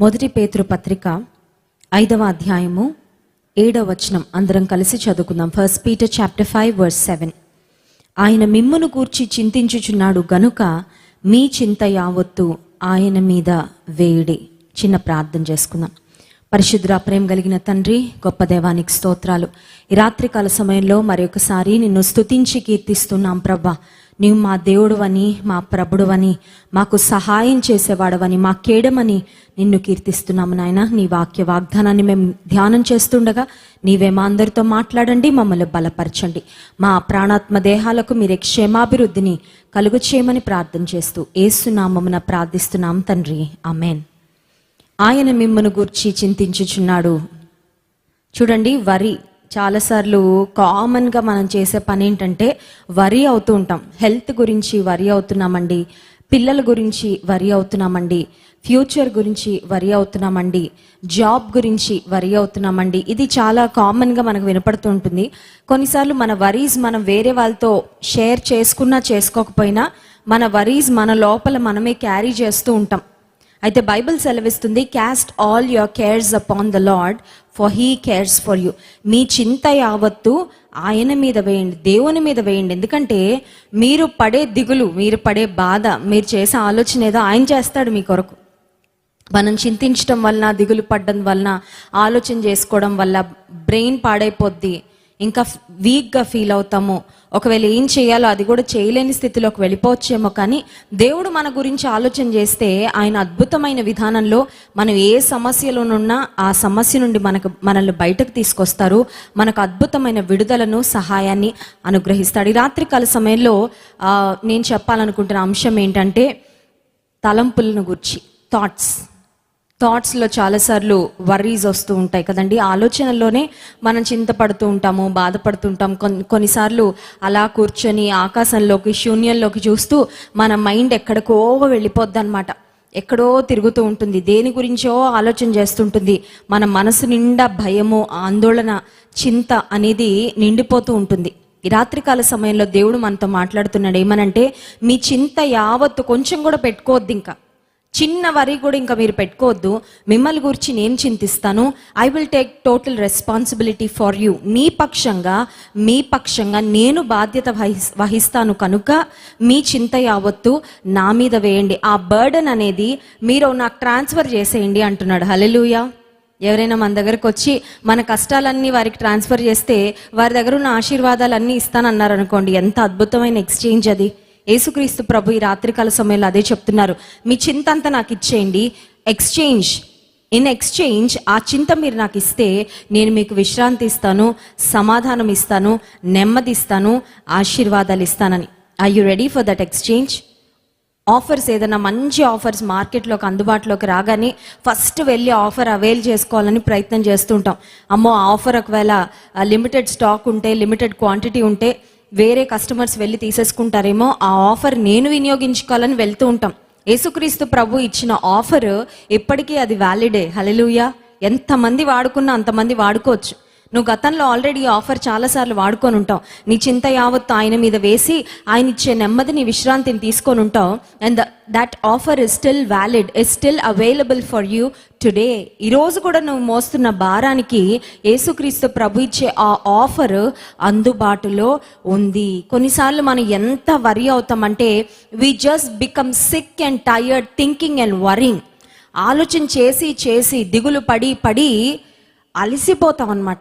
మొదటి పేతురు పత్రిక ఐదవ అధ్యాయము ఏడవ వచనం. అందరం కలిసి చదువుకుందాం. First Peter chapter five verse seven ఆయన మిమ్మును గూర్చి చింతించుచున్నాడు గనుక మీ చింత యావత్తు ఆయన మీద వేడి. చిన్న ప్రార్థన చేసుకుందాం. పరిశుద్ర ప్రేమ కలిగిన తండ్రి గొప్ప దేవానికి స్తోత్రాలు. ఈ రాత్రికాల సమయంలో మరొకసారి నిన్ను స్తుతించి కీర్తిస్తున్నాం ప్రభా. నీవు మా దేవుడువని మా ప్రభుడువని మాకు సహాయం చేసేవాడవని మా కేడమని నిన్ను కీర్తిస్తున్నాము నాయన. నీ వాక్య వాగ్దానాన్ని మేము ధ్యానం చేస్తుండగా నీవే మా అందరితో మాట్లాడండి మమ్మల్ని బలపరచండి. మా ప్రాణాత్మ దేహాలకు మీరే క్షేమాభివృద్ధిని కలుగు చేయమని ప్రార్థన చేస్తూ ఏసునామమున ప్రార్థిస్తున్నాం తండ్రి. అమేన్ ఆయన మిమ్మను గూర్చి చింతించుచున్నాడు. చూడండి వరి చాలాసార్లు కామన్గా మనం చేసే పని ఏంటంటే వరి అవుతూ ఉంటాం. హెల్త్ గురించి వరి అవుతున్నామండి పిల్లల గురించి వరి అవుతున్నామండి ఫ్యూచర్ గురించి వరి అవుతున్నామండి జాబ్ గురించి వరి అవుతున్నామండి. ఇది చాలా కామన్గా మనకు వినపడుతూ ఉంటుంది. కొన్నిసార్లు మన వరీస్ మనం వేరే వాళ్ళతో షేర్ చేసుకున్నా చేసుకోకపోయినా మన వరీస్ మన లోపల మనమే క్యారీ చేస్తూ ఉంటాం. అయితే బైబిల్ సెలవిస్తుంది cast all your cares upon the Lord for he cares for you మీ చింత యావత్తు ఆయన మీద వేయండి దేవుని మీద వేయండి. ఎందుకంటే మీరు పడే దిగులు మీరు పడే బాధ మీరు చేసే ఆలోచన ఏదో ఆయన చేస్తాడు మీ కొరకు. మనం చింతించడం వలన దిగులు పడడం వలన ఆలోచన చేసుకోవడం వల్ల బ్రెయిన్ పాడైపోద్ది. ఇంకా వీక్గా ఫీల్ అవుతాము. ఒకవేళ ఏం చేయాలో అది కూడా చేయలేని స్థితిలోకి వెళ్ళిపోవచ్చేమో కానీ దేవుడు మన గురించి ఆలోచన చేస్తే ఆయన అద్భుతమైన విధానంలో మనం ఏ సమస్యలోనున్నా ఆ సమస్య నుండి మనకు మనల్ని బయటకు తీసుకొస్తారు. మనకు అద్భుతమైన విడుదలను సహాయాన్ని అనుగ్రహిస్తాడు. ఈ రాత్రికాల సమయంలో నేను చెప్పాలనుకుంటున్న అంశం ఏంటంటే తలంపులను గురించి థాట్స్ థాట్స్లో చాలాసార్లు వర్రీస్ వస్తూ ఉంటాయి కదండి. ఆలోచనల్లోనే మనం చింతపడుతూ ఉంటాము బాధపడుతుంటాం. కొన్ని కొన్నిసార్లు అలా కూర్చొని ఆకాశంలోకి శూన్యంలోకి చూస్తూ మన మైండ్ ఎక్కడికో వెళ్ళిపోద్ది అనమాట ఎక్కడో తిరుగుతూ ఉంటుంది. దేని గురించో ఆలోచన చేస్తుంటుంది. మన మనసు నిండా భయము ఆందోళన చింత అనేది నిండిపోతూ ఉంటుంది. ఈ రాత్రికాల సమయంలో దేవుడు మనతో మాట్లాడుతున్నాడు. ఏమనంటే మీ చింత యావత్తు కొంచెం కూడా పెట్టుకోవద్దు ఇంకా చిన్న వరి కూడా ఇంకా మీరు పెట్టుకోవద్దు. మిమ్మల్ని గురించి నేను చింతిస్తాను. I will take total responsibility for you మీ పక్షంగా మీ పక్షంగా నేను బాధ్యత వహిస్ వహిస్తాను కనుక మీ చింత యావత్తు నా మీద వేయండి. ఆ బర్డన్ అనేది మీరు నాకు ట్రాన్స్ఫర్ చేసేయండి అంటున్నాడు. హలెలుయా ఎవరైనా మన దగ్గరకు వచ్చి మన కష్టాలన్నీ వారికి ట్రాన్స్ఫర్ చేస్తే వారి దగ్గర ఉన్న ఆశీర్వాదాలన్నీ ఇస్తానన్నారు అనుకోండి. ఎంత అద్భుతమైన ఎక్స్చేంజ్ అది. యేసుక్రీస్తు ప్రభు ఈ రాత్రికాల సమయంలో అదే చెప్తున్నారు. మీ చింత అంతా నాకు ఇచ్చేయండి. ఎక్స్చేంజ్ ఇన్ ఎక్స్చేంజ్ ఆ చింత మీరు నాకు ఇస్తే నేను మీకు విశ్రాంతి ఇస్తాను సమాధానం ఇస్తాను నెమ్మది ఇస్తాను ఆశీర్వాదాలు ఇస్తానని. I you ready for that exchange offers ఏదైనా మంచి ఆఫర్స్ మార్కెట్లోకి అందుబాటులోకి రాగానే ఫస్ట్ వెళ్ళి ఆఫర్ అవైల్ చేసుకోవాలని ప్రయత్నం చేస్తుంటాం అమ్మో ఆఫర్ ఒకవేళ లిమిటెడ్ స్టాక్ ఉంటే లిమిటెడ్ క్వాంటిటీ ఉంటే వేరే కస్టమర్స్ వెళ్ళి తీసేసుకుంటారేమో ఆ ఆఫర్ నేను వినియోగించుకోవాలని వెళ్తూ ఉంటాం. యేసుక్రీస్తు ప్రభు ఇచ్చిన ఆఫర్ ఎప్పటికీ అది వ్యాలిడే హలెలుయా ఎంతమంది వాడుకున్నా అంతమంది వాడుకోవచ్చు. నువ్వు గతంలో ఆల్రెడీ ఆఫర్ చాలాసార్లు వాడుకొని ఉంటావు. నీ చింత యావత్తు ఆయన మీద వేసి ఆయన ఇచ్చే నెమ్మదిని విశ్రాంతిని తీసుకొని ఉంటావు. And that offer is still valid is still available for you today ఈరోజు కూడా నువ్వు మోస్తున్న భారానికి యేసుక్రీస్తు ప్రభు ఇచ్చే ఆ ఆఫర్ అందుబాటులో ఉంది. కొన్నిసార్లు మనం ఎంత worry అవుతామంటే we just become sick and tired thinking and worrying ఆలోచన చేసి చేసి దిగులు పడి పడి అలసిపోతాం అన్నమాట.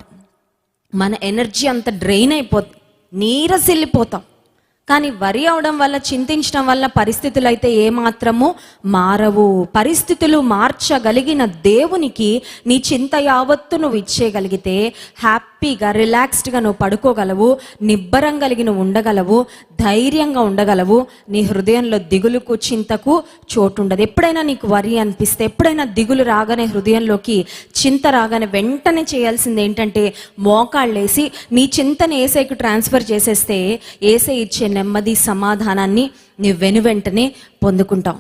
మన ఎనర్జీ అంత డ్రైన్ అయిపోతుంది నీరసిల్లిపోతాం కానీ వరి అవడం వల్ల చింతించడం వల్ల పరిస్థితులు అయితే ఏమాత్రము మారవు. పరిస్థితులు మార్చగలిగిన దేవునికి నీ చింత యావత్తు నువ్వు ఇచ్చేయగలిగితే హ్యాపీగా రిలాక్స్డ్గా నువ్వు పడుకోగలవు నిబ్బరం కలిగి నువ్వు ఉండగలవు ధైర్యంగా ఉండగలవు. నీ హృదయంలో దిగులుకు చింతకు చోటు ఉండదు ఎప్పుడైనా నీకు వరి అనిపిస్తే ఎప్పుడైనా దిగులు రాగానే హృదయంలోకి చింత రాగానే వెంటనే చేయాల్సింది ఏంటంటే మోకాళ్ళేసి నీ చింతని ఏసైకి ట్రాన్స్ఫర్ చేసేస్తే ఏసై ఇచ్చే నెమ్మది సమాధానాన్ని నీ వెను వెంటనే పొందుకుంటావు.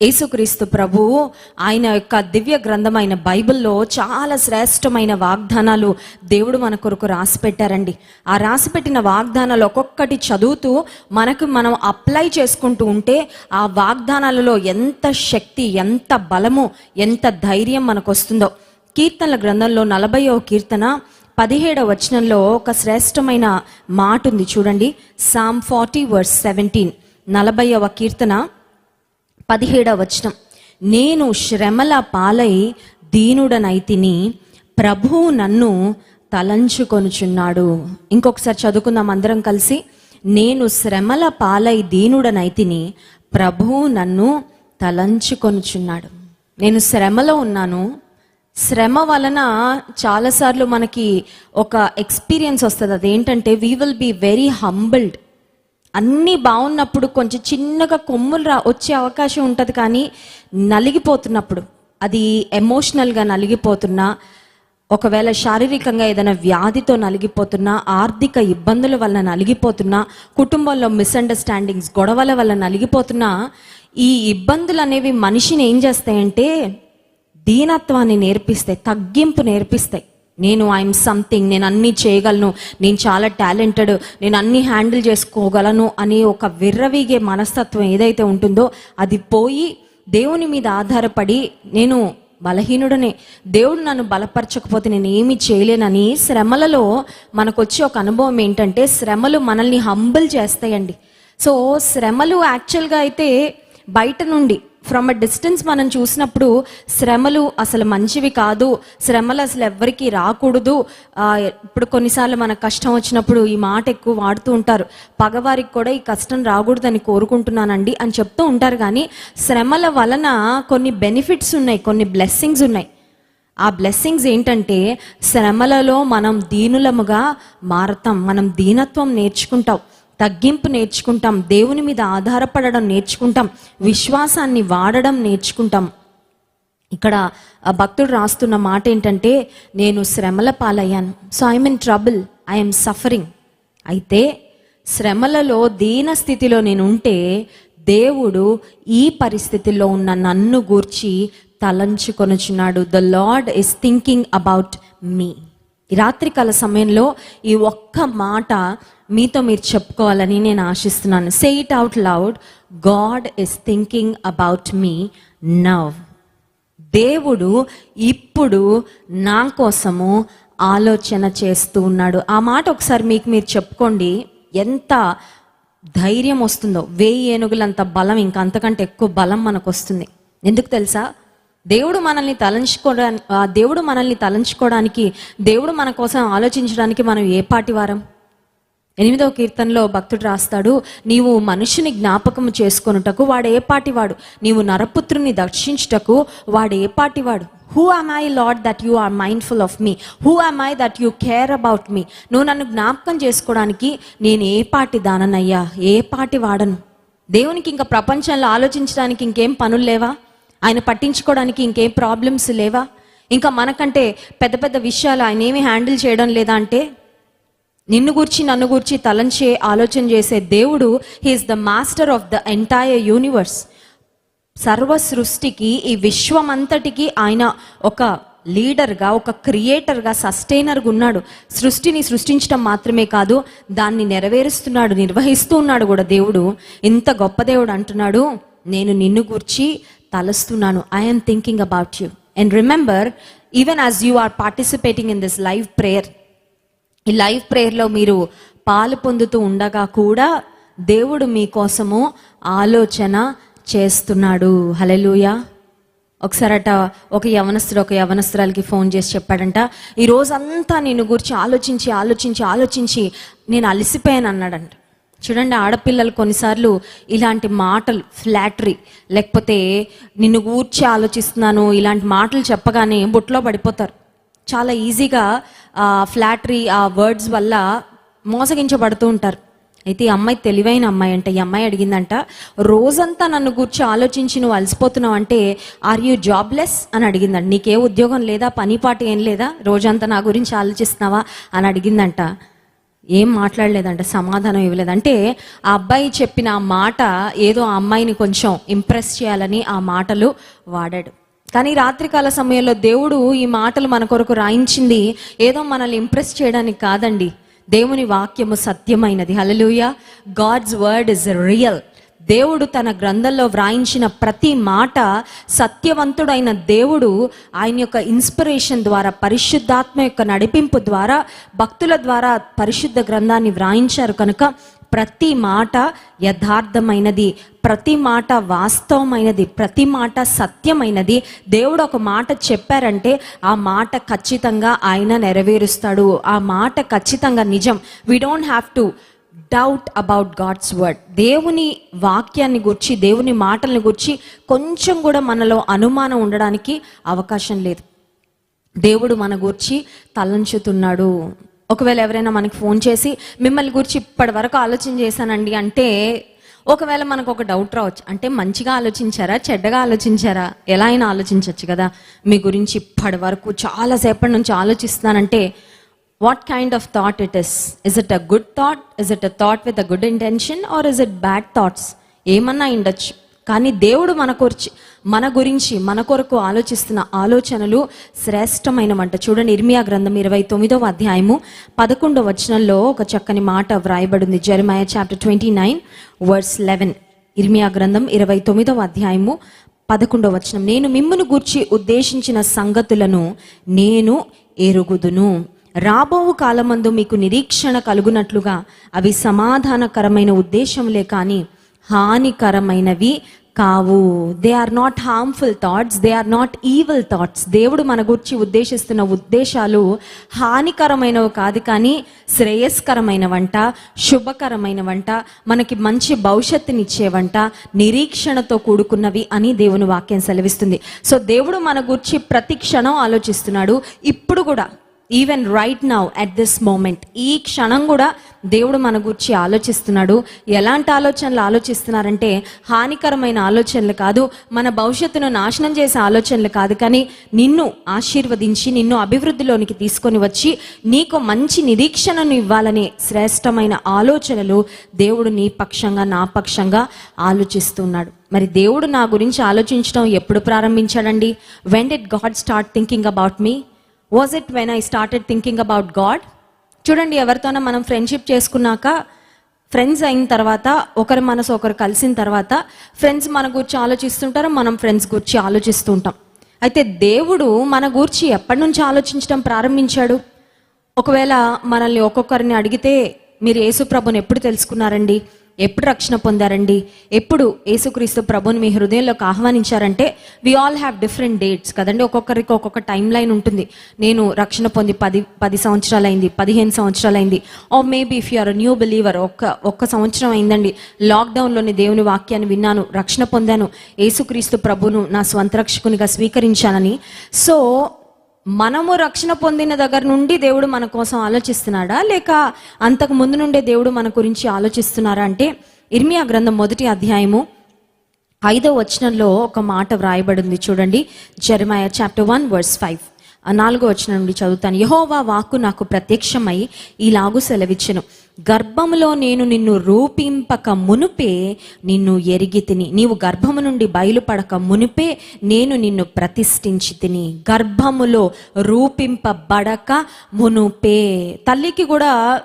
యేసుక్రీస్తు ప్రభువు ఆయన యొక్క దివ్య గ్రంథమైన బైబిల్లో చాలా శ్రేష్టమైన వాగ్దానాలు దేవుడు మన కొరకు రాసి పెట్టారండి ఆ రాసి పెట్టిన వాగ్దానాలు ఒక్కొక్కటి చదువుతూ మనకు మనం అప్లై చేసుకుంటూ ఉంటే ఆ వాగ్దానాలలో ఎంత శక్తి ఎంత బలము ఎంత ధైర్యం మనకు వస్తుందో కీర్తనల గ్రంథంలో నలభైవ కీర్తన పదిహేడవ వచనంలో ఒక శ్రేష్టమైన మాట ఉంది చూడండి. సామ్ ఫార్టీ వర్స్ సెవెంటీన్ నలభైవ కీర్తన పదిహేడవ వచనం. నేను శ్రమల పాలై దీనుడనైతిని ప్రభువు నన్ను తలంచుకొనుచున్నాడు. ఇంకొకసారి చదువుకుందాం అందరం కలిసి. నేను శ్రమల పాలై దీనుడనైతిని ప్రభువు నన్ను తలంచుకొనుచున్నాడు. నేను శ్రమలో ఉన్నాను శ్రమ వలన చాలాసార్లు మనకి ఒక ఎక్స్పీరియన్స్ వస్తుంది. అదేంటంటే we will be very humbled అన్నీ బాగున్నప్పుడు కొంచెం చిన్నగా కొమ్ములు రా వచ్చే అవకాశం ఉంటుంది కానీ నలిగిపోతున్నప్పుడు అది ఎమోషనల్గా నలిగిపోతున్నా ఒకవేళ శారీరకంగా ఏదైనా వ్యాధితో నలిగిపోతున్నా ఆర్థిక ఇబ్బందుల వల్ల నలిగిపోతున్నా కుటుంబంలో మిస్అండర్స్టాండింగ్స్ గొడవల వల్ల నలిగిపోతున్నా ఈ ఇబ్బందులు అనేవి మనిషిని ఏం చేస్తాయంటే దీనత్వాన్ని నేర్పిస్తాయి తగ్గింపు నేర్పిస్తాయి. నేను ఐఎమ్ సంథింగ్ నేను అన్ని చేయగలను నేను చాలా టాలెంటెడ్ నేను అన్ని హ్యాండిల్ చేసుకోగలను అనే ఒక విర్రవీగే మనస్తత్వం ఏదైతే ఉంటుందో అది పోయి దేవుని మీద ఆధారపడి నేను బలహీనుడనే. దేవుడు నన్ను బలపరచకపోతే నేను ఏమి చేయలేనని శ్రమలలో మనకు వచ్చే ఒక అనుభవం ఏంటంటే శ్రమలు మనల్ని హంబుల్ చేస్తాయండి. సో శ్రమలు యాక్చువల్గా అయితే బయట నుండి ఫ్రమ్ అ డిస్టెన్స్ మనం చూసినప్పుడు శ్రమలు అసలు మంచివి కాదు. శ్రమలు అసలు ఎవ్వరికీ రాకూడదు. ఇప్పుడు కొన్నిసార్లు మనకు కష్టం వచ్చినప్పుడు ఈ మాట ఎక్కువ వాడుతూ ఉంటారు. పగవారికి కూడా ఈ కష్టం రాకూడదని కోరుకుంటున్నానండి అని చెప్తూ ఉంటారు కానీ శ్రమల వలన కొన్ని బెనిఫిట్స్ ఉన్నాయి కొన్ని బ్లెస్సింగ్స్ ఉన్నాయి. ఆ బ్లెస్సింగ్స్ ఏంటంటే శ్రమలలో మనం దీనులముగా మారతాం మనం దీనత్వం నేర్చుకుంటాం. తగ్గింపు నేర్చుకుంటాం దేవుని మీద ఆధారపడడం నేర్చుకుంటాం విశ్వాసాన్ని వాడడం నేర్చుకుంటాం. ఇక్కడ భక్తుడు రాస్తున్న మాట ఏంటంటే నేను శ్రమల పాలయ్యాను. So I'm in trouble I'm suffering అయితే శ్రమలలో దీన స్థితిలో నేను ఉంటే దేవుడు ఈ పరిస్థితిలో ఉన్న నన్ను గూర్చి తలంచుకొనుచున్నాడు. The Lord is thinking about me ఈ రాత్రికాల సమయంలో ఈ ఒక్క మాట మీతో మీరు చెప్పుకోవాలని నేను ఆశిస్తున్నాను. Say it out loud God is thinking about me now దేవుడు ఇప్పుడు నా కోసము ఆలోచన చేస్తూ ఉన్నాడు. ఆ మాట ఒకసారి మీకు మీరు చెప్పుకోండి. ఎంత ధైర్యం వస్తుందో వేయి ఏనుగులంత బలం ఇంకా అంతకంటే ఎక్కువ బలం మనకు వస్తుంది ఎందుకు తెలుసా? దేవుడు మనల్ని తలంచుకోవడానికి దేవుడు మనల్ని తలంచుకోవడానికి దేవుడు మన కోసం ఆలోచించడానికి మనం ఏ పాటి వారం? ఎనిమిదవ కీర్తనలో భక్తుడు రాస్తాడు నీవు మనుషుని జ్ఞాపకం చేసుకొనుటకు వాడు ఏ పాటివాడు నీవు నరపుత్రుని దర్శించుటకు వాడు ఏ పాటివాడు who am I Lord that you are mindful of me who am I that you care about me నువ్వు నన్ను జ్ఞాపకం చేసుకోవడానికి నేను ఏ పాటి దాననయ్యా? ఏ పాటి వాడను? దేవునికి ఇంకా ప్రపంచంలో ఆలోచించడానికి ఇంకేం పనులు లేవా? ఆయన పట్టించుకోవడానికి ఇంకేం ప్రాబ్లమ్స్ లేవా? ఇంకా మనకంటే పెద్ద పెద్ద విషయాలు ఆయన ఏమి హ్యాండిల్ చేయడం లేదా అంటే నిన్ను గూర్చి నన్ను గూర్చి తలంచే ఆలోచన చేసే దేవుడు he is the master of the entire universe సర్వ సృష్టికి ఈ విశ్వమంతటికి ఆయన ఒక లీడర్గా ఒక క్రియేటర్గా సస్టైనర్గా ఉన్నాడు. సృష్టిని సృష్టించడం మాత్రమే కాదు దాన్ని నెరవేరుస్తున్నాడు నిర్వహిస్తూ ఉన్నాడు కూడా దేవుడు. ఇంత గొప్ప దేవుడు అంటున్నాడు నేను నిన్ను గూర్చి తలస్తున్నాను. I'm thinking about you and remember even as you are participating in this live prayer ఈ లైవ్ ప్రేయర్లో మీరు పాలు పొందుతూ ఉండగా కూడా దేవుడు మీకోసము ఆలోచన చేస్తున్నాడు. హలెలుయా ఒకసారట ఒక యవనస్తుడు ఒక యవనస్తురాలకి ఫోన్ చేసి చెప్పాడంట ఈ రోజంతా నేను గురించి ఆలోచించి ఆలోచించి ఆలోచించి నేను అలసిపోయాను అన్నాడంట చూడండి ఆడపిల్లలు కొన్నిసార్లు ఇలాంటి మాటలు ఫ్లాటరీ లేకపోతే నిన్ను కూర్చి ఆలోచిస్తున్నాను ఇలాంటి మాటలు చెప్పగానే బుట్లో పడిపోతారు. చాలా ఈజీగా ఆ ఫ్లాటరీ ఆ వర్డ్స్ వల్ల మోసగించబడుతూ ఉంటారు. అయితే ఈ అమ్మాయి తెలివైన అమ్మాయి అంట ఈ అమ్మాయి అడిగిందంట రోజంతా నన్ను గురించి ఆలోచించి నువ్వు అలసిపోతున్నావు అంటే ఆర్ యూ జాబ్లెస్ అని అడిగిందంట. నీకే ఉద్యోగం లేదా పనిపాటు ఏం లేదా? రోజంతా నా గురించి ఆలోచిస్తున్నావా? అని అడిగిందంట. ఏం మాట్లాడలేదంట సమాధానం ఇవ్వలేదు. అంటే ఆ అబ్బాయి చెప్పిన ఆ మాట ఏదో ఆ అమ్మాయిని కొంచెం ఇంప్రెస్ చేయాలని ఆ మాటలు వాడాడు. కానీ రాత్రికాల సమయంలో దేవుడు ఈ మాటలు మన కొరకు రాయించింది ఏదో మనల్ని ఇంప్రెస్ చేయడానికి కాదండి. దేవుని వాక్యము సత్యమైనది. Hallelujah God's word is real దేవుడు తన గ్రంథంలో వ్రాయించిన ప్రతి మాట సత్యవంతుడైన దేవుడు ఆయన యొక్క ఇన్స్పిరేషన్ ద్వారా పరిశుద్ధాత్మ యొక్క నడిపింపు ద్వారా భక్తుల ద్వారా పరిశుద్ధ గ్రంథాన్ని వ్రాయించారు. కనుక ప్రతి మాట యథార్థమైనది ప్రతి మాట వాస్తవమైనది ప్రతి మాట సత్యమైనది. దేవుడు ఒక మాట చెప్పారంటే ఆ మాట ఖచ్చితంగా ఆయన నెరవేరుస్తాడు. ఆ మాట ఖచ్చితంగా నిజం. We don't have to doubt about God's word దేవుని వాక్యాన్ని గుర్చి దేవుని మాటల్ని గుర్చి కొంచెం కూడా మనలో అనుమానం ఉండడానికి అవకాశం లేదు. దేవుడు మన గురించి తలంచుతున్నాడు. ఒకవేళ ఎవరైనా మనకి ఫోన్ చేసి మిమ్మల్ని గురించి ఇప్పటి వరకు ఆలోచన చేశానండి అంటే ఒకవేళ మనకు ఒక డౌట్ రావచ్చు. అంటే మంచిగా ఆలోచించారా? చెడ్డగా ఆలోచించారా? ఎలా అయినా ఆలోచించవచ్చు కదా. మీ గురించి ఇప్పటి వరకు చాలాసేపటి నుంచి ఆలోచిస్తున్నానంటే what kind of thought it is is it a good thought is it a thought with a good intention or is it bad thoughts ఏమన్నా ఉండొచ్చు. కానీ దేవుడు మన కొరిచి మన గురించి మన కొరకు ఆలోచిస్తున్న ఆలోచనలు శ్రేష్టమైనవంట. చూడండి ఇర్మియా గ్రంథం ఇరవై తొమ్మిదవ అధ్యాయము పదకొండవ వచనంలో ఒక చక్కని మాట వ్రాయబడింది. Jeremiah chapter twenty nine verse eleven. ఇర్మియా గ్రంథం ఇరవై తొమ్మిదవ అధ్యాయము పదకొండవ వచనం. నేను మిమ్మును గూర్చి ఉద్దేశించిన సంగతులను నేను ఎరుగుదును. రాబోవు కాలమందు మీకు నిరీక్షణ కలుగునట్లుగా అవి సమాధానకరమైన ఉద్దేశంలే కానీ హానికరమైనవి కావు. They are not harmful thoughts they are not evil thoughts దేవుడు మన గురించి ఉద్దేశిస్తున్న ఉద్దేశాలు హానికరమైనవి కాదు కానీ శ్రేయస్కరమైనవంట శుభకరమైనవంట మనకి మంచి భవిష్యత్తునిచ్చేవంట నిరీక్షణతో కూడుకున్నవి అని దేవుని వాక్యం సెలవిస్తుంది. సో దేవుడు మన గురించి ప్రతి క్షణం ఆలోచిస్తున్నాడు. ఇప్పుడు కూడా even right now at this moment ఈ క్షణం కూడా దేవుడు మన గురించి ఆలోచిస్తున్నాడు. ఎలాంటి ఆలోచనలు ఆలోచిస్తున్నారంటే హానికరమైన ఆలోచనలు కాదు మన భవిష్యత్తును నాశనం చేసే ఆలోచనలు కాదు. కానీ నిన్ను ఆశీర్వదించి నిన్ను అభివృద్ధిలోనికి తీసుకొని వచ్చి నీకు మంచి నిరీక్షణను ఇవ్వాలనే శ్రేష్టమైన ఆలోచనలు దేవుడు నీ పక్షంగా నా పక్షంగా ఆలోచిస్తున్నాడు. మరి దేవుడు నా గురించి ఆలోచించడం ఎప్పుడు ప్రారంభించాడండి? When did God start thinking about me was it when I started thinking about God చూడండి ఎవరితోనో మనం ఫ్రెండ్షిప్ చేసుకున్నాక ఫ్రెండ్స్ అయిన తర్వాత ఒకరి మనసు ఒకరు కలిసిన తర్వాత ఫ్రెండ్స్ మన గురించి ఆలోచిస్తుంటారు మనం ఫ్రెండ్స్ గురించి ఆలోచిస్తూ ఉంటాం. అయితే దేవుడు మన గురించి ఎప్పటి నుంచి ఆలోచించడం ప్రారంభించాడు? ఒకవేళ మనల్ని ఒక్కొక్కరిని అడిగితే మీరు యేసుప్రభుని ఎప్పుడు తెలుసుకున్నారండి? ఎప్పుడు రక్షణ పొందారండి? ఎప్పుడు యేసుక్రీస్తు ప్రభుని మీ హృదయంలోకి ఆహ్వానించారంటే we all have different dates కదండి? ఒక్కొక్కరికి ఒక్కొక్క టైం లైన్ ఉంటుంది. నేను రక్షణ పొంది పది పది సంవత్సరాలు అయింది పదిహేను సంవత్సరాలు అయింది ఓ maybe if you're new believer ఒక్క ఒక్క సంవత్సరం అయిందండి. లాక్డౌన్లోని దేవుని వాక్యాన్ని విన్నాను రక్షణ పొందాను. యేసుక్రీస్తు ప్రభును నా స్వంత రక్షకునిగా స్వీకరించానని. సో మనము రక్షణ పొందిన దగ్గర నుండి దేవుడు మన కోసం ఆలోచిస్తున్నాడా? లేక అంతకు ముందు నుండే దేవుడు మన గురించి ఆలోచిస్తున్నారా? అంటే ఇర్మియా గ్రంథం మొదటి అధ్యాయము ఐదో వచనంలో ఒక మాట వ్రాయబడింది. చూడండి. Jeremiah chapter one verse five. నాలుగో వచనం నుండి చదువుతాను. యహోవా వాక్కు నాకు ప్రత్యక్షమై ఈలాగు సెలవిచ్చను. గర్భములో నేను నిన్ను రూపింపక మునుపే నిన్ను ఎరిగి తిని. నీవు గర్భము నుండి బయలుపడక మునిపే నేను నిన్ను ప్రతిష్ఠించి తిని. గర్భములో రూపింపబడక మునుపే. తల్లికి కూడా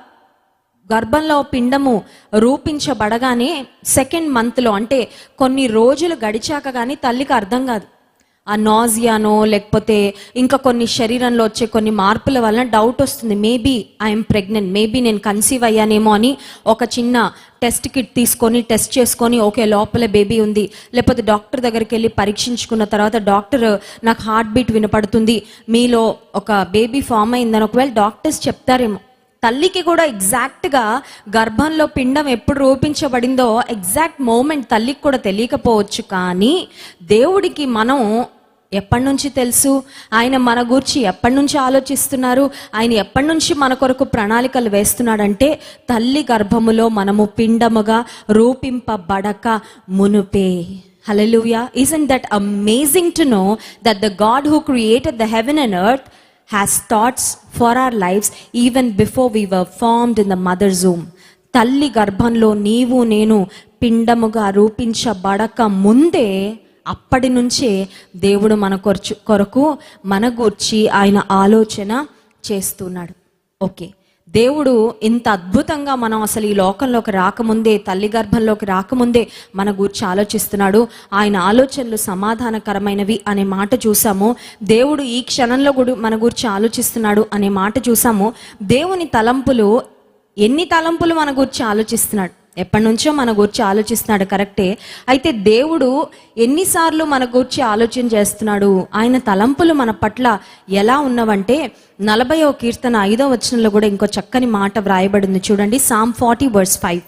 గర్భంలో పిండము రూపించబడగానే సెకండ్ మంత్లో అంటే కొన్ని రోజులు గడిచాక కానీ తల్లికి అర్థం కాదు. ఆ నాజియానో లేకపోతే ఇంకా కొన్ని శరీరంలో వచ్చే కొన్ని మార్పుల వలన డౌట్ వస్తుంది. మేబీ ఐఎమ్ ప్రెగ్నెంట్ మేబీ నేను కన్సీవ్ అయ్యానేమో అని ఒక చిన్న టెస్ట్ కిట్ తీసుకొని టెస్ట్ చేసుకొని ఓకే లోపల బేబీ ఉంది. లేకపోతే డాక్టర్ దగ్గరికి వెళ్ళి పరీక్షించుకున్న తర్వాత డాక్టర్ నాకు హార్ట్ బీట్ వినపడుతుంది. మీలో ఒక బేబీ ఫామ్ అయిందని ఒకవేళ డాక్టర్స్ చెప్తారేమో. తల్లికి కూడా ఎగ్జాక్ట్గా గర్భంలో పిండం ఎప్పుడు రూపించబడిందో ఎగ్జాక్ట్ మూమెంట్ తల్లికి కూడా తెలియకపోవచ్చు కానీ దేవుడికి మనం ఎప్పటి నుంచి తెలుసు? ఆయన మన గురించి ఎప్పటి నుంచి ఆలోచిస్తున్నారు? ఆయన ఎప్పటి నుంచి మన కొరకు ప్రణాళికలు వేస్తున్నాడంటే తల్లి గర్భములో మనము పిండముగా రూపింపబడక మునుపే. Hallelujah. Isn't that amazing to know that the God who created the heaven and earth has thoughts for our lifes even before we were formed in the mother Zoom తల్లి గర్భంలో నీవు నేను పిండముగా రూపించబడక ముందే అప్పటి నుంచే దేవుడు మన కొరచు కొరకు మన గూర్చి ఆయన ఆలోచన చేస్తున్నాడు. ఓకే. దేవుడు ఇంత అద్భుతంగా మనం అసలు ఈ లోకంలోకి రాకముందే తల్లి గర్భంలోకి రాకముందే మన గురించి ఆలోచిస్తున్నాడు. ఆయన ఆలోచనలు సమాధానకరమైనవి అనే మాట చూసాము. దేవుడు ఈ క్షణంలో కూడా మన గురించి ఆలోచిస్తున్నాడు అనే మాట చూసాము. దేవుని తలంపులు ఎన్ని తలంపులు మన గురించి ఆలోచిస్తున్నాడు? ఎప్పటి నుంచో మన గురించి ఆలోచిస్తున్నాడు కరెక్టే. అయితే దేవుడు ఎన్నిసార్లు మన గురించి ఆలోచన చేస్తున్నాడు ఆయన తలంపులు మన పట్ల ఎలా ఉన్నవంటే నలభైవ కీర్తన ఐదో వచనంలో కూడా ఇంకో చక్కని మాట వ్రాయబడింది. చూడండి సామ్ ఫార్టీ వర్స్ ఫైవ్.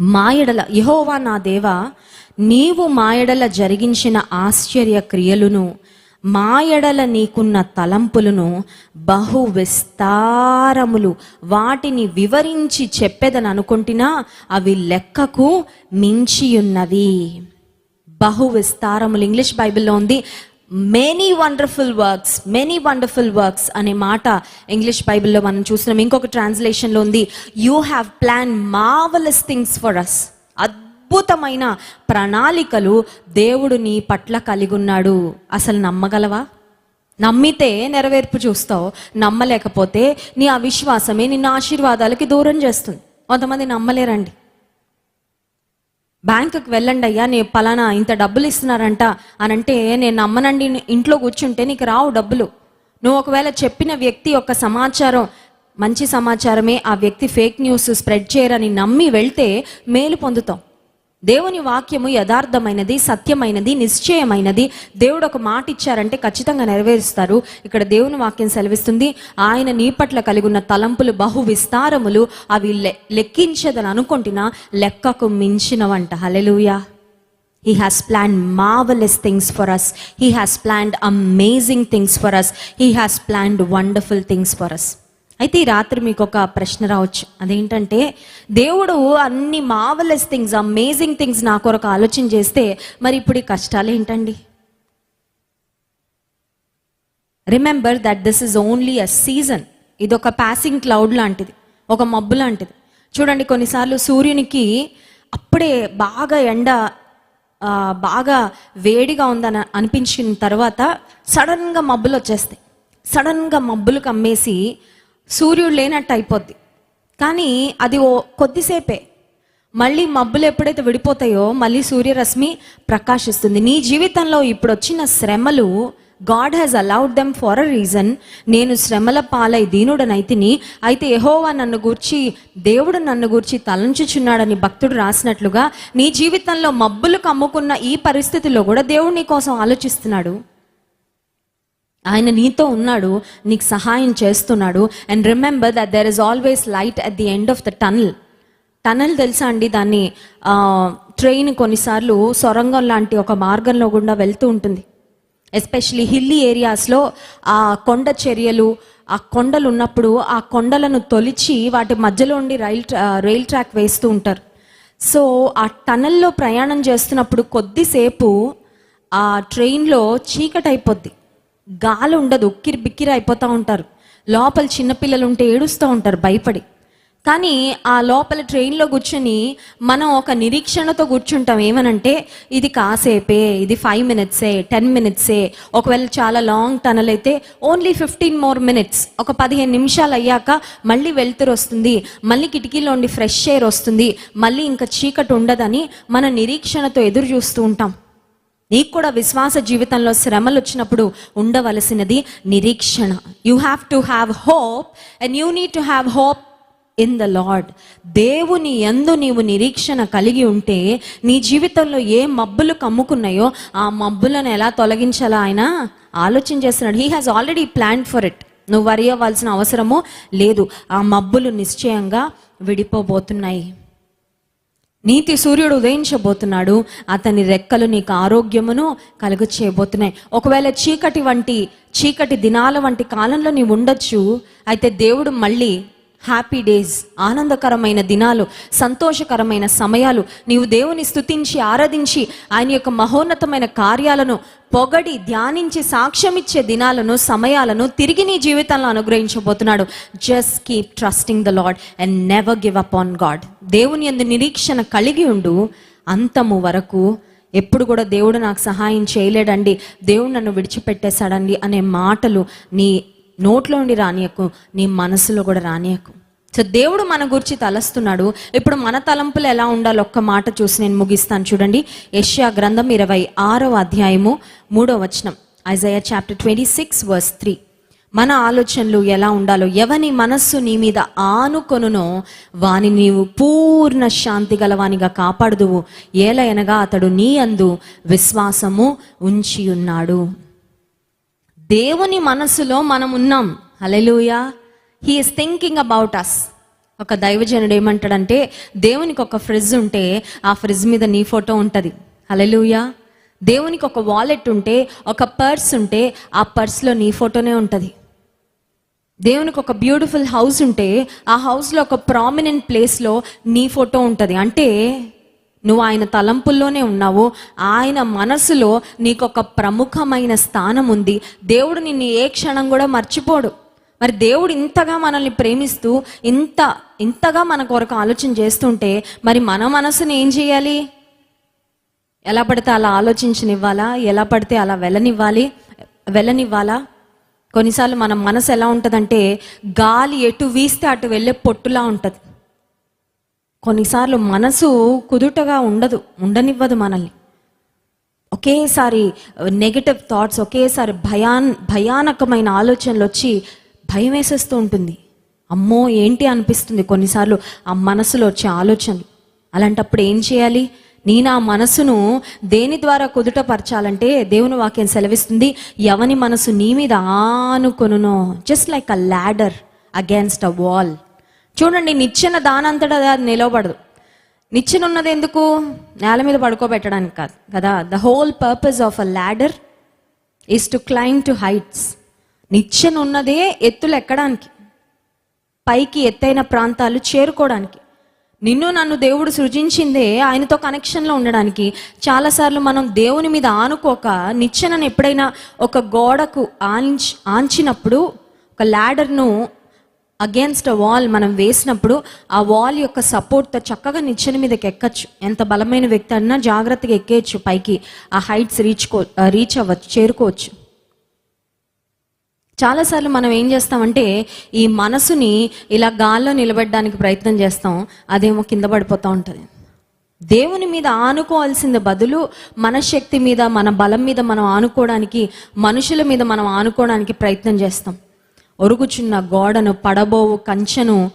మాయడల యహోవా నా దేవా నీవు మాయడల జరిగించిన ఆశ్చర్య క్రియలను మా ఎడల నీకున్న తలంపులను బహు విస్తారములు వాటిని వివరించి చెప్పేదని అనుకుంటున్నా అవి లెక్కకు మించియున్నవి. బహు విస్తారములు ఇంగ్లీష్ బైబిల్లో ఉంది many wonderful works many wonderful works అనే మాట ఇంగ్లీష్ బైబిల్లో మనం చూసినాం ఇంకొక ట్రాన్స్లేషన్లో ఉంది you have plan marvelous things for us అద్భుతమైన ప్రణాళికలు దేవుడు నీ పట్ల కలిగి ఉన్నాడు అసలు నమ్మగలవా? నమ్మితే నెరవేర్పు చూస్తావు. నమ్మలేకపోతే నీ అవిశ్వాసమే నిన్న ఆశీర్వాదాలకి దూరం చేస్తుంది. కొంతమంది నమ్మలేరండి. బ్యాంకుకి వెళ్ళండి అయ్యా నేను పలానా ఇంత డబ్బులు ఇస్తున్నారంట అని అంటే నేను నమ్మనండి. ఇంట్లో కూర్చుంటే నీకు రావు డబ్బులు. నువ్వు ఒకవేళ చెప్పిన వ్యక్తి యొక్క సమాచారం మంచి సమాచారమే ఆ వ్యక్తి ఫేక్ న్యూస్ స్ప్రెడ్ చేయరని నమ్మి వెళ్తే మేలు పొందుతాం. దేవుని వాక్యము యథార్థమైనది సత్యమైనది నిశ్చయమైనది. దేవుడు ఒక మాట ఇచ్చారంటే ఖచ్చితంగా నెరవేరుస్తారు. ఇక్కడ దేవుని వాక్యం సెలవిస్తుంది ఆయన నీ పట్ల కలిగి ఉన్న తలంపులు బహు విస్తారములు అవి లె- లెక్కించదని అనుకుంటున్నా లెక్కకు మించినవంట. Hallelujah he has planned marvelous things for us he has planned amazing things for us he has planned wonderful things for us అయితే ఈ రాత్రి మీకు ఒక ప్రశ్న రావచ్చు. అదేంటంటే దేవుడు అన్ని మావలెస్ థింగ్స్ అమేజింగ్ థింగ్స్ నా కొరకు ఆలోచన చేస్తే మరి ఇప్పుడు ఈ కష్టాలు ఏంటండి? Remember that this is only a season ఇది ఒక పాసింగ్ క్లౌడ్ లాంటిది ఒక మబ్బు లాంటిది. చూడండి కొన్నిసార్లు సూర్యునికి అప్పుడే బాగా ఎండ బాగా వేడిగా ఉందని అనిపించిన తర్వాత సడన్గా మబ్బులు వచ్చేస్తాయి. సడన్గా మబ్బులు కమ్మేసి సూర్యుడు లేనట్టు అయిపోద్ది. కానీ అది ఓ కొద్దిసేపే. మళ్ళీ మబ్బులు ఎప్పుడైతే విడిపోతాయో మళ్ళీ సూర్యరశ్మి ప్రకాశిస్తుంది. నీ జీవితంలో ఇప్పుడు వచ్చిన శ్రమలు God has allowed them for a reason నేను శ్రమల పాలై దీనుడనైతిని అయితే ఎహోవా నన్ను గూర్చి దేవుడు నన్ను గూర్చి తలంచుచున్నాడని భక్తుడు రాసినట్లుగా నీ జీవితంలో మబ్బులు కమ్ముకున్న ఈ పరిస్థితిలో కూడా దేవుడు నీ కోసం ఆలోచిస్తున్నాడు. ఆయన నీతో ఉన్నాడు నీకు సహాయం చేస్తున్నాడు and remember that there is always light at the end of the tunnel tunnel తెలుసా అండి? దాన్ని ట్రైన్ కొన్నిసార్లు సొరంగం లాంటి ఒక మార్గంలో గుండా వెళ్తూ ఉంటుంది. ఎస్పెషలీ హిల్లీ ఏరియాస్లో ఆ కొండ చర్యలు ఆ కొండలు ఉన్నప్పుడు ఆ కొండలను తొలిచి వాటి మధ్యలో ఉండి రైల్ ట్రా- రైల్ ట్రాక్ వేస్తూ ఉంటారు. సో ఆ టనల్లో ప్రయాణం చేస్తున్నప్పుడు కొద్దిసేపు ఆ ట్రైన్లో చీకటైపోద్ది. అయిపోద్ది గాలి ఉండదు ఉక్కిరి బిక్కిరి అయిపోతూ ఉంటారు. లోపల చిన్నపిల్లలు ఉంటే ఏడుస్తూ ఉంటారు భయపడి. కానీ ఆ లోపల ట్రైన్లో కూర్చొని మనం ఒక నిరీక్షణతో కూర్చుంటాం. ఏమనంటే ఇది కాసేపే ఇది ఫైవ్ మినిట్సే టెన్ మినిట్సే ఒకవేళ చాలా లాంగ్ టనల్ అయితే ఓన్లీ ఫిఫ్టీన్ మోర్ మినిట్స్ ఒక పదిహేను నిమిషాలు అయ్యాక మళ్ళీ వెళ్తురు వస్తుంది మళ్ళీ కిటికీలో ఉండి ఫ్రెష్ ఎయిర్ వస్తుంది మళ్ళీ ఇంకా చీకటి ఉండదని మన నిరీక్షణతో ఎదురు చూస్తూ ఉంటాం. నీకు కూడా విశ్వాస జీవితంలో శ్రమలు వచ్చినప్పుడు ఉండవలసినది నిరీక్షణ. You have to have hope and you need to have hope in the lord దేవుని ఎందు నీవు నిరీక్షణ కలిగి ఉంటే నీ జీవితంలో ఏ మబ్బులు కమ్ముకున్నాయో ఆ మబ్బులను ఎలా తొలగించాలా ఆయన ఆలోచన చేస్తున్నాడు. He has already plan for it నువ్వు వరి అవ్వాల్సిన అవసరము లేదు. ఆ మబ్బులు నిశ్చయంగా విడిపోబోతున్నాయి. నీతి సూర్యుడు ఉదయించబోతున్నాడు. అతని రెక్కలు నీకు ఆరోగ్యమును కలుగు చేయబోతున్నాయి ఒకవేళ చీకటి వంటి చీకటి దినాల వంటి కాలంలో నీవు ఉండొచ్చు. అయితే దేవుడు మళ్ళీ హ్యాపీ డేస్ ఆనందకరమైన దినాలు సంతోషకరమైన సమయాలు. నీవు దేవుని స్థుతించి ఆరాధించి ఆయన యొక్క మహోన్నతమైన కార్యాలను పొగడి ధ్యానించి సాక్ష్యమిచ్చే దినాలను సమయాలను తిరిగి నీ జీవితంలో అనుగ్రహించబోతున్నాడు. Just keep trusting the lord and never give up on God దేవుని ఎందు నిరీక్షణ కలిగి ఉండు. అంతము వరకు ఎప్పుడు కూడా దేవుడు నాకు సహాయం చేయలేడండి. దేవుడు నన్ను విడిచిపెట్టేశాడండి అనే మాటలు నీ నోట్లో ఉండి రానియకు నీ మనసులో కూడా రానియకు. సో దేవుడు మన గురించి తలస్తున్నాడు. ఇప్పుడు మన తలంపులు ఎలా ఉండాలో ఒక్క మాట చూసి నేను ముగిస్తాను. చూడండి. యష్యా గ్రంథం ఇరవై ఆరవ అధ్యాయము మూడో వచనం. Isaiah chapter twenty six verse three. మన ఆలోచనలు ఎలా ఉండాలో ఎవని మనస్సు నీ మీద ఆనుకొనునో వాని నీవు పూర్ణ శాంతి గలవానిగా కాపాడుదువు. ఏలయనగా అతడు నీ అందు విశ్వాసము ఉంచి ఉన్నాడు దేవుని మనసులో మనం ఉన్నాం hallelujah he's thinking about us ఒక దైవజనుడు ఏమంటాడంటే దేవునికి ఒక ఫ్రిడ్జ్ ఉంటే ఆ ఫ్రిడ్జ్ మీద నీ ఫోటో ఉంటుంది. హలెలుయా దేవునికి ఒక వాలెట్ ఉంటే ఒక పర్స్ ఉంటే ఆ పర్స్లో నీ ఫోటోనే ఉంటుంది. దేవునికి ఒక బ్యూటిఫుల్ హౌస్ ఉంటే ఆ హౌస్లో ఒక ప్రామినెంట్ ప్లేస్లో నీ ఫోటో ఉంటుంది. అంటే నువ్వు ఆయన తలంపుల్లోనే ఉన్నావు. ఆయన మనసులో నీకు ఒక ప్రముఖమైన స్థానం ఉంది. దేవుడు నిన్ను ఏ క్షణం కూడా మర్చిపోడు. మరి దేవుడు ఇంతగా మనల్ని ప్రేమిస్తూ ఇంత ఇంతగా మన కొరకు ఆలోచన చేస్తుంటే మరి మన మనసుని ఏం చేయాలి? ఎలా పడితే అలా ఆలోచించనివ్వాలా? ఎలా పడితే అలా వెళ్ళనివ్వాలి? వెళ్ళనివ్వాలా? కొన్నిసార్లు మన మనసు ఎలా ఉంటుందంటే గాలి ఎటు వీస్తే అటు వెళ్ళే పొట్టులా ఉంటుంది. కొన్నిసార్లు మనసు కుదుటగా ఉండదు ఉండనివ్వదు మనల్ని. ఒకేసారి నెగటివ్ థాట్స్ ఒకేసారి భయాన్ భయానకమైన ఆలోచనలు వచ్చి భయం వేసేస్తూ ఉంటుంది. అమ్మో ఏంటి అనిపిస్తుంది కొన్నిసార్లు ఆ మనసులో వచ్చే ఆలోచనలు. అలాంటప్పుడు ఏం చేయాలి? నేను ఆ మనసును దేని ద్వారా కుదుటపరచాలంటే దేవుని వాక్యం సెలవిస్తుంది ఎవని మనసు నీ మీద ఆనుకొనునో. Just like a ladder against a wall చూడండి నిచ్చెన దానంతటా అది నిలవబడదు. నిచ్చెన ఉన్నది ఎందుకు? నేల మీద పడుకోబెట్టడానికి కాదు కదా? The whole purpose of a ladder is to climb to heights నిచ్చెన ఉన్నదే ఎత్తులు ఎక్కడానికి? పైకి ఎత్తైన ప్రాంతాలు చేరుకోవడానికి. నిన్ను నన్ను దేవుడు సృజించిందే ఆయనతో కనెక్షన్లో ఉండడానికి. చాలాసార్లు మనం దేవుని మీద ఆనుకోక నిచ్చెనను ఎప్పుడైనా ఒక గోడకు ఆంచ్ ఆంచినప్పుడు ఒక ల్యాడర్ను అగేన్స్ట్ అ వాల్ మనం వేసినప్పుడు ఆ వాల్ యొక్క సపోర్ట్తో చక్కగా నిచ్చెన మీదకి ఎక్కచ్చు. ఎంత బలమైన వ్యక్తి అన్నా జాగ్రత్తగా ఎక్కేయచ్చు పైకి. ఆ హైట్స్ రీచ్కో రీచ్ అవ్వచ్చు చేరుకోవచ్చు. చాలాసార్లు మనం ఏం చేస్తామంటే ఈ మనసుని ఇలా గాల్లో నిలబెట్టడానికి ప్రయత్నం చేస్తాం. అదేమో కింద పడిపోతూ ఉంటుంది. దేవుని మీద ఆనుకోవాల్సింది బదులు మనశ్శక్తి మీద మన బలం మీద మనం ఆనుకోవడానికి మనుషుల మీద మనం ఆనుకోవడానికి ప్రయత్నం చేస్తాం. ఒరుగుచున్న గోడను పడబోవు కంచెను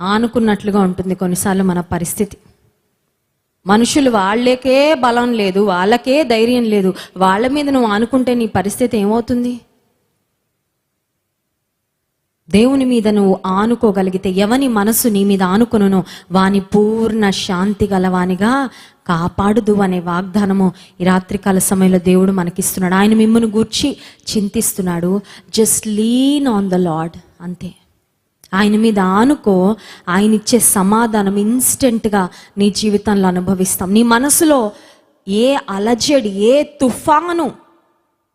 ఆనుకున్నట్లుగా ఉంటుంది కొన్నిసార్లు మన పరిస్థితి. మనుషులు వాళ్ళకే బలం లేదు వాళ్ళకే ధైర్యం లేదు. వాళ్ళ మీద నువ్వు ఆనుకుంటే నీ పరిస్థితి ఏమవుతుంది? దేవుని మీద నువ్వు ఆనుకోగలిగితే ఎవని మనసు నీ మీద ఆనుకొనునో? వాని పూర్ణ శాంతి గలవానిగా కాపాడుదు అనే వాగ్దానము ఈ రాత్రికాల సమయంలో దేవుడు మనకిస్తున్నాడు. ఆయన మిమ్మల్ని గూర్చి చింతిస్తున్నాడు. Just lean on the lord అంతే. ఆయన మీద ఆనుకో ఆయన ఇచ్చే సమాధానం ఇన్స్టెంట్గా నీ జీవితంలో అనుభవిస్తాం. నీ మనసులో ఏ అలజడి ఏ తుఫాను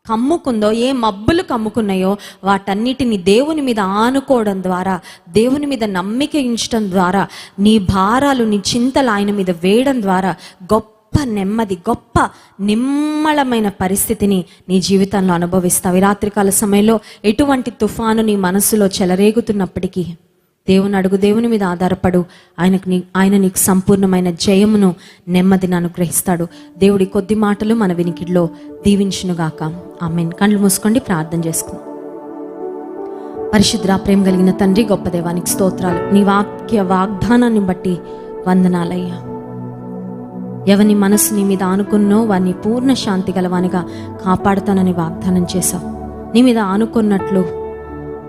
కమ్ముకుందో ఏ మబ్బులు కమ్ముకున్నాయో వాటన్నిటిని దేవుని మీద ఆనుకోవడం ద్వారా దేవుని మీద నమ్మిక ఉంచడం ద్వారా నీ భారాలు నీ చింతలు ఆయన మీద వేయడం ద్వారా గొప్ప నెమ్మది గొప్ప నిమ్మళమైన పరిస్థితిని నీ జీవితంలో అనుభవిస్తావు. ఈ రాత్రికాల సమయంలో ఎటువంటి తుఫాను నీ మనసులో చెలరేగుతున్నప్పటికీ దేవుని అడుగు దేవుని మీద ఆధారపడు. ఆయనకు నీ ఆయన నీకు సంపూర్ణమైన జయమును నెమ్మదిని అనుగ్రహిస్తాడు. దేవుడి కొద్ది మాటలు మన వినికిడిలో దీవించునుగాక. ఆమెన్. కళ్ళు మూసుకోండి ప్రార్థన చేసుకుందాం. పరిశుద్ర ప్రేమ కలిగిన తండ్రి గొప్ప దేవానికి స్తోత్రాలు. నీ వాక్య వాగ్దానాన్ని బట్టి వందనాలయ్యా. ఎవని మనసు నీ మీద ఆనుకున్నో వారిని పూర్ణ శాంతి గలవానిగా కాపాడుతానని వాగ్దానం చేశావు. నీ మీద ఆనుకున్నట్లు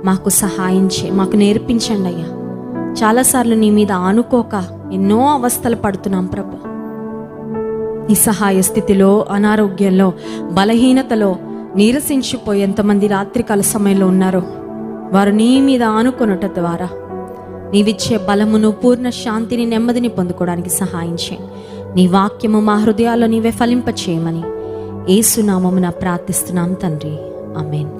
మాకు సహాయం చే మాకు నేర్పించండి అయ్యా. చాలాసార్లు నీ మీద ఆనుకోక ఎన్నో అవస్థలు పడుతున్నాం ప్రభు. నిస్సహాయ స్థితిలో అనారోగ్యంలో బలహీనతలో నీరసించిపోయి ఎంతమంది రాత్రికాల సమయంలో ఉన్నారో. వారు నీ మీద ఆనుకొనుట ద్వారా. నీవిచ్చే బలమును పూర్ణ శాంతిని నెమ్మదిని పొందుకోవడానికి సహాయం చేయి నీ వాక్యము మా హృదయాల్లో నీవే ఫలింపచేయమని. ఏసునామమున ప్రార్థిస్తున్నాం తండ్రి. అమేన్